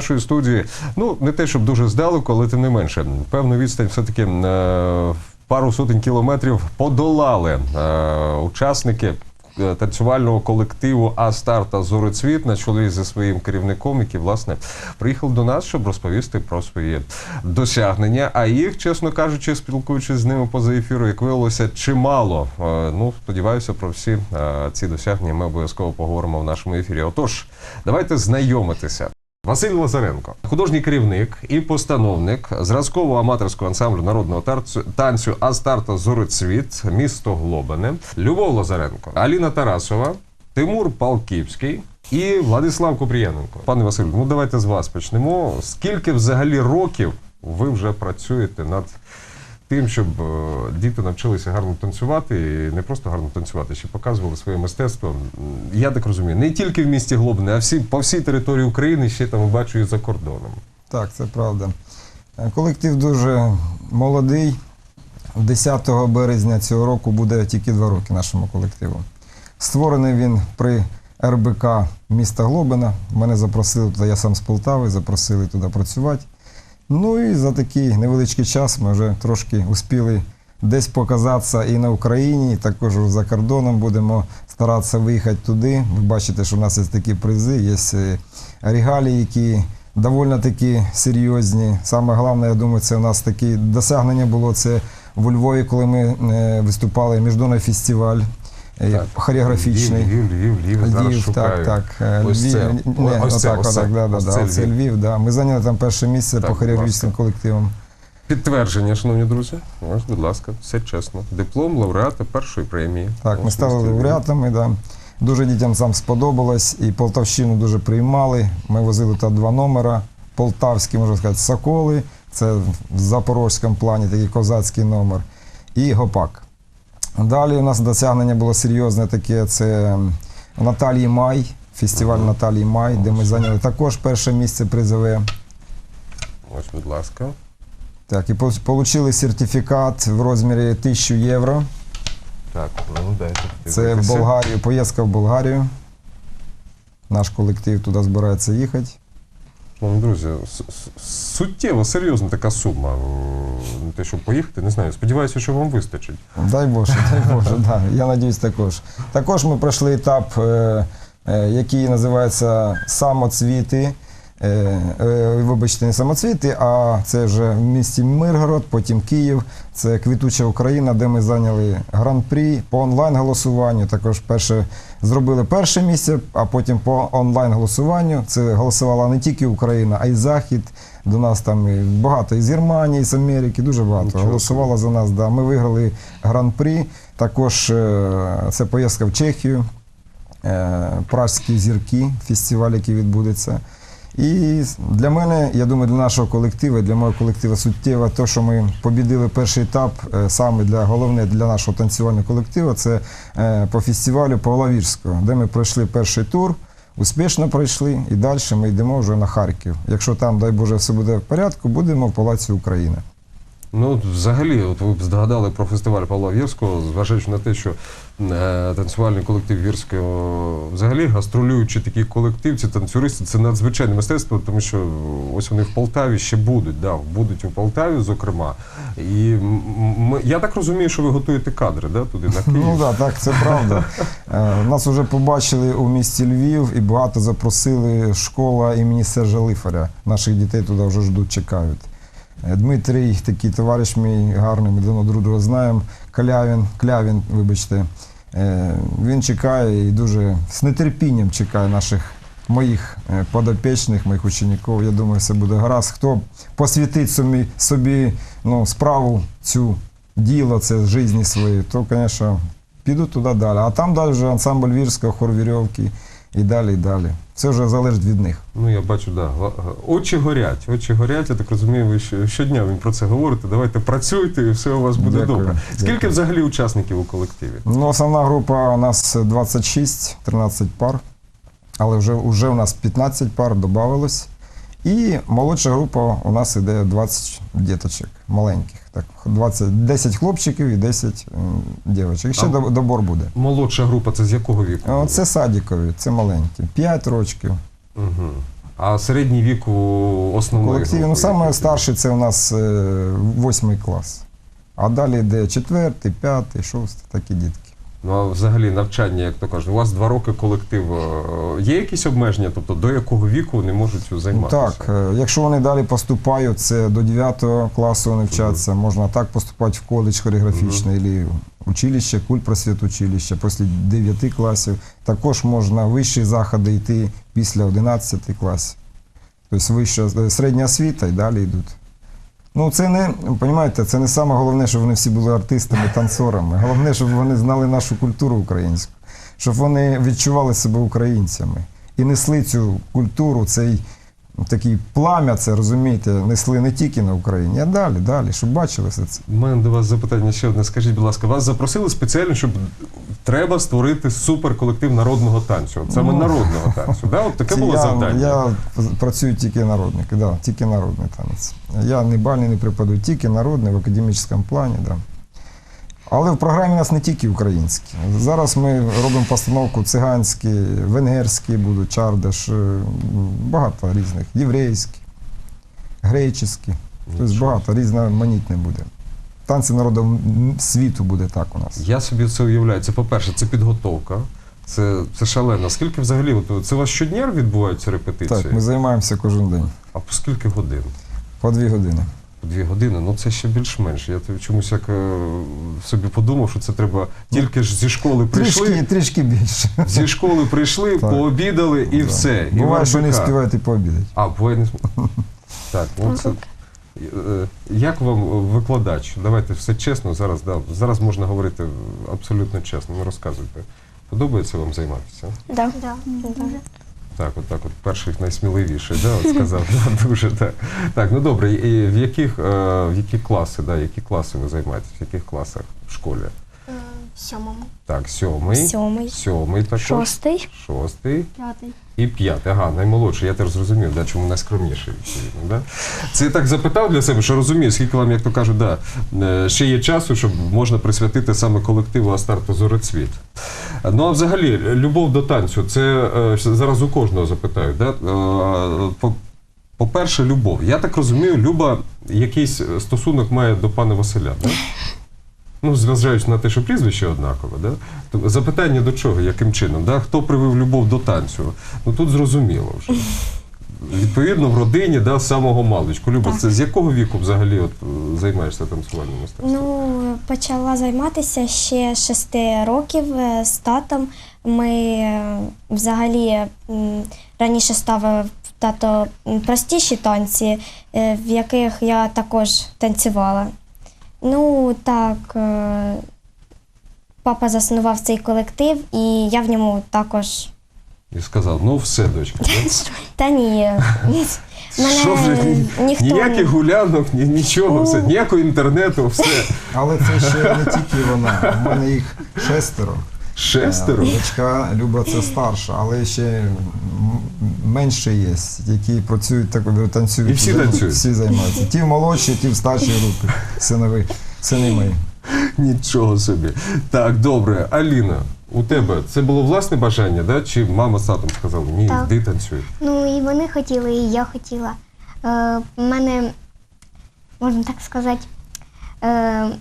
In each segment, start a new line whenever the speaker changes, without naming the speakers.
Нашої студії, ну не те, щоб дуже здалеку, але тим не менше, певну відстань все-таки е, пару сотень кілометрів подолали е, учасники е, танцювального колективу А-Стар та Зорицвіт на чолі зі своїм керівником, який власне приїхав до нас, щоб розповісти про свої досягнення. А їх, чесно кажучи, спілкуючись з ними поза ефіру, як виявилося, чимало. Ну, сподіваюся, про всі ці досягнення ми обов'язково поговоримо в нашому ефірі. Отож, давайте знайомитися. Василь Лазаренко, художній керівник і постановник зразкового аматорського ансамблю народного тарцю- танцю Астарта Зорицвіт, місто Глобане, Любов Лазаренко, Аліна Тарасова, Тимур Палківський і Владислав Купрієненко. Пане Василю, ну давайте з вас почнемо. Скільки взагалі років ви вже працюєте над тим, щоб е, діти навчилися гарно танцювати, і не просто гарно танцювати, ще показували своє мистецтво. Я так розумію, не тільки в місті Глобине, а всі по всій території України ще там бачу за кордоном.
Так, це правда. Е, Колектив дуже молодий. 10 березня цього року буде тільки два роки нашому колективу. Створений він при РБК міста Глобина. Мене запросили туди, я сам з Полтави, запросили туди працювати. Ну і за такий невеличкий час ми вже трошки успіли десь показатися і на Україні, і також за кордоном будемо старатися виїхати туди. Ви бачите, що в нас є такі призи, є е, регалії, які доволі таки серйозні. Саме головне, я думаю, це у нас такі досягнення було це у Львові, коли ми е, виступали міжнародний фестиваль е, хореографічний.
Львів, Львів, Львів, зараз
Львів,
шукаю.
так, так. е,
Ось
Львів,
це.
не,
Ось це,
отак,
ось це.
отак, да, да,
Ось
да,
це
оце
Львів.
Львів, да. Ми зайняли там перше місце
Так,
по хореографічним колективам.
Підтвердження, шановні друзі. Ось, будь ласка, все чесно. Диплом лауреата першої премії.
Так, ми
Ось
стали
місті Львів.
лауреатами, да. Дуже дітям сам сподобалось, і Полтавщину дуже приймали. Ми возили там два номера. Полтавські, можна сказати, Соколи, це в запорозькому плані такий козацький номер, і Гопак. Далі у нас досягнення було серйозне таке. Це Наталії Май, фестиваль
Ага.
Наталії Май, де ми зайняли також перше місце призове.
Ось, будь ласка.
Так, і отримали сертифікат в розмірі 1000 євро.
Так, ну дайте.
Це в. Болгарію, поїздка в Болгарію. Наш колектив туди збирається їхати.
Шановні друзі, суттєво, серйозна така сума. е, На те, щоб поїхати, не знаю. Сподіваюся, що вам вистачить.
Дай Боже, дай Боже, да. я надіюсь також. Також ми пройшли етап, е, е, який називається самоцвіти. Е, е, Вибачте, не самоцвіти, а це вже в місті Миргород, потім Київ. Це квітуча Україна, де ми зайняли гран-прі по онлайн-голосуванню. Також перше зробили перше місце, а потім по онлайн-голосуванню. Це голосувала не тільки Україна, а й Захід. До нас там і багато із Германії, з Америки, дуже багато.
Нічого
Голосувало за нас. Да. Ми виграли гран-прі. Також е, це поїздка в Чехію, Пражські зірки, фестиваль, який відбудеться. І для мене, я думаю, для нашого колективу, для мого колективу суттєво, те, що ми побідили перший етап, е, саме для головне для нашого танцювального колективу, це е, по фестивалю Павла Вірського, де ми пройшли перший тур, успішно пройшли, і далі ми йдемо вже на Харків. Якщо там, дай Боже, все буде в порядку, будемо в Палаці України.
Ну, взагалі, от ви б згадали про фестиваль Павла Вірського, зважаючи на те, що е, танцювальний колектив Вірського, взагалі гастролюючий такий колектив, ці танцюристи, це надзвичайне мистецтво, тому що ось вони в Полтаві ще будуть, да, будуть у Полтаві, зокрема. І м- м- я так розумію, що ви готуєте кадри да, туди, на Київ.
Ну так, так, це правда. Е, Нас вже побачили у місті Львів і багато запросили школа імені Сержа Лифаря. Наших дітей туди вже ждуть, чекають. Е, Дмитрій, такий товариш мій гарний, ми давно друг друга знаємо. Клявін, Клявін, вибачте. Е, Він чекає і дуже з нетерпінням чекає наших моїх е, подопічних, моїх учнів. Я думаю, все буде гаразд. Хто посвятить собі, собі ну, справу цю діло, це житті своєї, то, звісно, піду туди далі. А там далі вже ансамбль Вірського, хор вірьовки і далі, і далі. Це вже залежить від них.
Ну, я бачу, да. Очі горять, очі горять, я так розумію, ви щодня він про це говорите. Давайте працюйте і все у вас буде
Дякую,
добре. Скільки
дякую.
взагалі учасників у колективі?
Ну, основна група у нас 26, 13 пар, але вже, вже у нас 15 пар додавалось. І молодша група у нас іде 20 діточок маленьких. Так, 20, 10 хлопчиків і 10 м, дівчаток. Ще
А-
добор буде.
Молодша група це з якого віку?
Це садікові, це маленькі. 5 років.
Угу. А середній вік у основної
Колективі, ну саме старший це у нас е, восьмий клас. А далі йде четвертий, п'ятий, шостий, такі дітки.
Ну а взагалі навчання, як то кажуть, у вас два роки колектив. е, Є якісь обмеження? Тобто до якого віку вони можуть
Ну,
займатися?
Так, е, якщо вони далі поступають, це до 9 класу вони вчаться, можна так поступати в коледж хореографічний, або училище, культ просвітучилище, після 9 класів. Також можна вищі заходи йти після 11 класів. Тобто вища е, середня освіта і далі йдуть. Ну, це не, розумієте, це не саме головне, щоб вони всі були артистами, танцорами. Головне, щоб вони знали нашу культуру українську, щоб вони відчували себе українцями і несли цю культуру, цей такий плам'я, це розумієте, несли не тільки на Україні, а далі, далі, щоб бачили все це.
У мене до вас запитання ще одне. Скажіть, будь ласка, вас запросили спеціально, щоб треба створити суперколектив народного танцю. От саме
Ну.
народного танцю. Да? От таке було
я,
завдання.
Я працюю тільки народники, да, тільки народний танець. Я не бальний не преподаю, тільки народний в академічному плані. Да. Але в програмі у нас не тільки українські. Зараз ми робимо постановку циганські, венгерські будуть, чардаш, е, багато різних, єврейські, греческі. Тобто багато різноманітне буде. Танці народу світу буде так у нас.
Я собі це уявляю. Це, по-перше, це підготовка. Це, це шалено. Скільки взагалі? От, це у вас щодня відбуваються репетиції?
Так, ми займаємося кожен день.
А по скільки годин?
По дві години.
По Дві години, ну це ще більш-менш. Я чомусь як е, собі подумав, що це треба тільки ж зі школи прийшли,
Трішки, трішки більше.
зі школи прийшли,
Так.
пообідали і
Да.
все.
Буває,
в
що не
РБК.
встигаєте пообідати.
А, буває не см- Так, ну це. Е, Як вам викладач? Давайте все чесно, зараз да, зараз можна говорити абсолютно чесно. Ну розказуйте. Подобається вам займатися?
Да.
Да.
Так, от так, от перший найсміливіший, да, от сказав. Да, дуже так. Так, ну добре, і в яких, е, в які класи, да, які класи ви займаєтесь? В яких класах в школі?
Е, Сьомому.
Так, сьомий,
Сьомий,
сьомий також,
шостий,
шостий
П'ятий.
І п'ятий. Ага, наймолодший. Я теж зрозумів, да, чому найскромніший, відповідно. Да? Це я так запитав для себе, що розумію, скільки вам, як то кажуть, да, е, ще є часу, щоб можна присвятити саме колективу Астарту Зорецвіт. Ну а взагалі, любов до танцю, це е, зараз у кожного запитають. Да? Е, по- По-перше, любов. Я так розумію, Люба якийсь стосунок має до пана Василя, да? Ну, зважаючи на те, що прізвище однакове, да? То запитання до чого, яким чином? Да? Хто привив любов до танцю? Ну тут зрозуміло вже. Відповідно, в родині да, з самого маличку. Люба,
Так.
це з якого віку взагалі от, е, займаєшся танцювальним мистецтвом?
Ну, почала займатися ще з шести років е, з татом. Ми е, взагалі м, раніше ставив тато м, простіші танці, е, в яких я також танцювала. Ну, так, е, папа заснував цей колектив, і я в ньому також.
І сказав: ну все, дочка.
Та ні.
Що вже ні-
ніхто
ніяких гулянок, ні, нічого, все,
Ну.
ніякого інтернету, все.
Але це ще не тільки вона. У мене їх шестеро.
Шестеро.
Дочка Люба це старша, але ще менше є, які працюють так, танцюють.
І всі танцюють?
Всі займаються. Ті в молодші, ті в старшій групі. Синови, сини мої.
Нічого собі. Так, добре. Аліна, у тебе це було власне бажання, да? чи мама з татом сказали, ні,
Так.
йди танцюй.
Ну і вони хотіли, і я хотіла. Е, У мене, можна так сказати,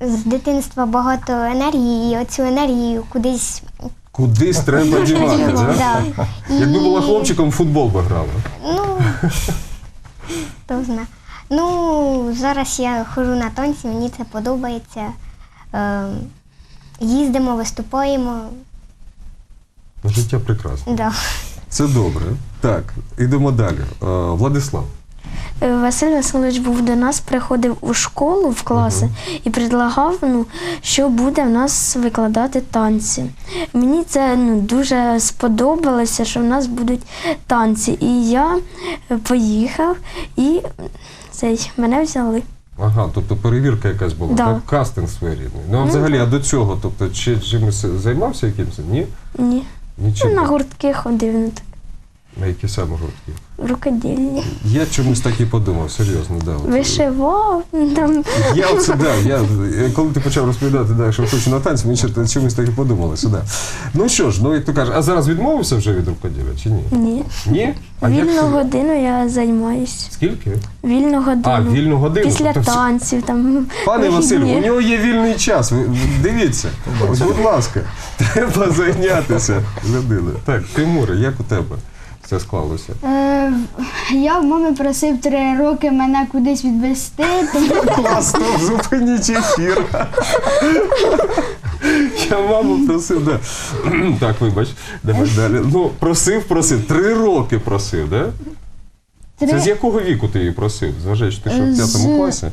з дитинства багато енергії, і оцю енергію кудись
Кудись треба дівати, да?
Да.
Якби
І-
була хлопчиком, в футбол би грала.
Ну, хто знає. Ну, зараз я ходжу на танці, мені це подобається. Е, їздимо, виступаємо.
Життя прекрасне.
Да.
Це добре. Так, ідемо далі. Е, Владислав.
Е, Василь Васильович був до нас, приходив у школу в класи і предлагав, ну, що буде в нас викладати танці. Мені це ну, дуже сподобалося, що в нас будуть танці. І я е, поїхав і цей, мене взяли.
Ага, тобто перевірка якась була,
Да.
так? кастинг своєрідний. Ну, а взагалі, а до цього, тобто, чи чимось займався якимось? Ні?
Ні.
Нічим.
Ну, на гуртки ходив. Ну, так.
На які саме гуртки?
Рукодільні.
Я чомусь так і подумав, серйозно, да. от.
Вишивав, там
Я оце да, я, я- коли ти почав розповідати, да, що хочу на танці, мені ще чомусь так і подумалося. Да. Ну що ж, ну як ти кажеш, а зараз відмовився вже від рукоділля чи ні?
ні.
Ні? А як
Вільну
це?
годину я займаюсь.
Скільки?
Вільну годину.
А, вільну годину.
Після
Тобто,
танців там.
Пане
вихідні.
Василю, у нього є вільний час. Ви, ви дивіться, ось, будь ласка, треба зайнятися людиною. Так, Тимуре, як у тебе все склалося?
Е, я в мами просив три роки мене кудись відвести, тому
Класно, зупиніть ефір. Я маму просив, да. Так, вибач, давай далі. Ну, просив, просив. Три роки просив, да? Це з якого віку ти її просив? Зважаючи, ти що в
З-
п'ятому класі?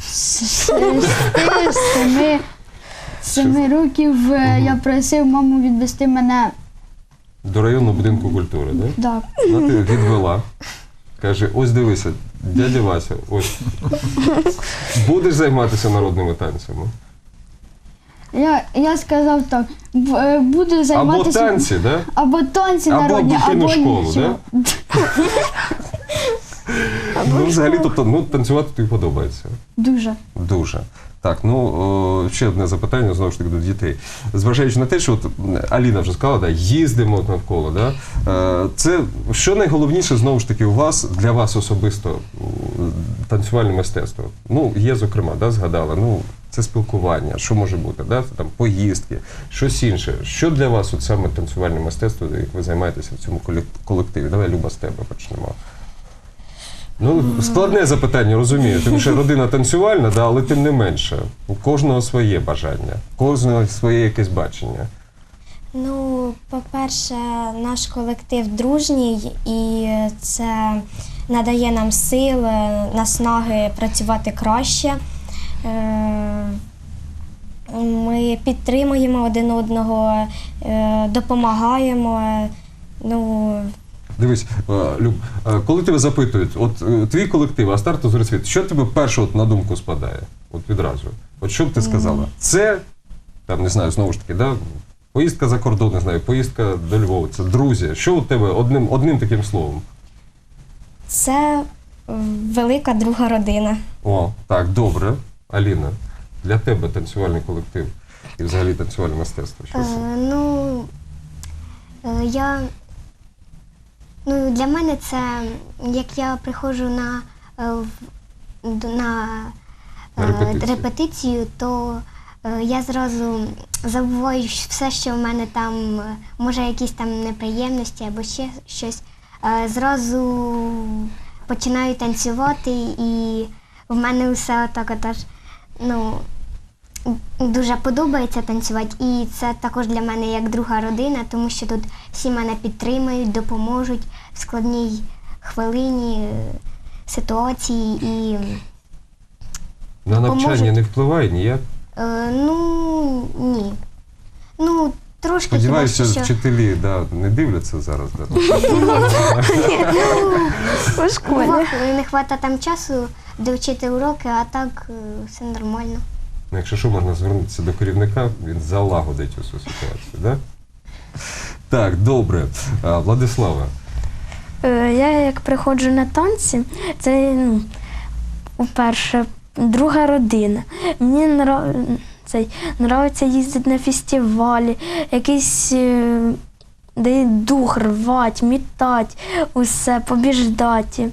з шести, семи, семи років е, я просив маму відвести мене.
До районного будинку культури, да?
Так.
Вона тебе відвела. Каже, ось дивися, дядя Вася, ось. Будеш займатися народними танцями.
Я, я сказав так, б- е, буду
Або
займатися
танці, да?
або танці
Або
народні,
дитину
або
школу,
нічого.
Ну, взагалі, тобто, ну, танцювати тобі подобається.
Дуже.
Дуже. Так, ну о, ще одне запитання знову ж таки до дітей. Зважаючи на те, що от Аліна вже сказала, да, їздимо от навколо. Да? Е, Це що найголовніше знову ж таки у вас для вас особисто танцювальне мистецтво? Ну, є, зокрема, да, згадала. Ну, це спілкування, що може бути, да? там поїздки, щось інше. Що для вас от саме танцювальне мистецтво, як ви займаєтеся в цьому колективі? Давай, Люба, з тебе почнемо. Ну, складне запитання, розумію, тому що родина танцювальна, да, але тим не менше. У кожного своє бажання, у кожного своє якесь бачення.
Ну, по-перше, наш колектив дружній, і це надає нам сил, наснаги працювати краще. Е, Ми підтримуємо один одного, е, допомагаємо. Ну,
Дивись, е, Люб, е, коли тебе запитують, от е, твій колектив, Астарту Зорисвіт, що тебе перше от на думку спадає? От відразу. От що б ти сказала? Це, там, не знаю, знову ж таки, да? поїздка за кордон, не знаю, поїздка до Львова, це друзі. Що у тебе одним, одним таким словом?
це велика друга родина.
О, так, добре. Аліна, для тебе танцювальний колектив і взагалі танцювальне мистецтво. Що це?
Е, ну, е, я, ну, для мене це, як я приходжу на, е, на,
На
е,
репетицію.
репетицію, то е, я зразу забуваю все, що в мене там, може, якісь там неприємності або ще щось. Зразу починаю танцювати, і в мене все отак отож, ну, Дуже подобається танцювати, і це також для мене як друга родина, тому що тут всі мене підтримують, допоможуть в складній хвилині е, ситуації. І
На навчання
поможуть.
не впливає ніяк.
е, ну ні. Ну, трошки
Сподіваюся,
що.
вчителі да, не дивляться зараз. Да.
у школі.
Не вистачає там часу довчити уроки, а так е, все нормально.
Ну, Якщо що, можна звернутися до керівника, він залагодить усю ситуацію. Да? Так, добре. А, Владислава,
Е, Я як приходжу на танці, це ну, друга родина. Мені нрав... цей, нравиться їздити на фестивалі, якийсь е, де дух рвать, мітать, усе, побіждати.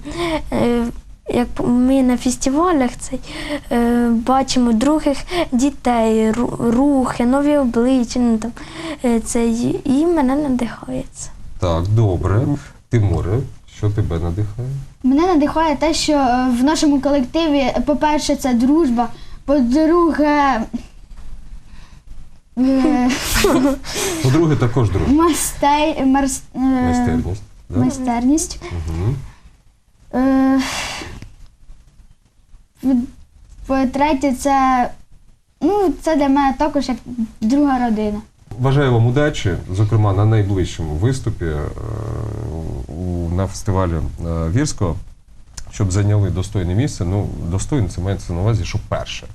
Е, Як ми на фестивалях цей, е, бачимо других дітей, рухи, нові обличчя, ну, там, е, це, і мене надихається.
так, добре. Тимуре, що тебе надихає?
Мене надихає те, що е, в нашому колективі, по-перше, це дружба, по-друге, е,
По-друге, також друг.
мастей, марс- е,
Майстерність. Да?
майстерність.
Угу.
Е, в- По-третє, це, ну, це для мене також як друга родина.
Бажаю вам удачі, зокрема на найближчому виступі е, на фестивалі е, Вірського, щоб зайняли достойне місце. Ну, достойне це мається на увазі, що перше.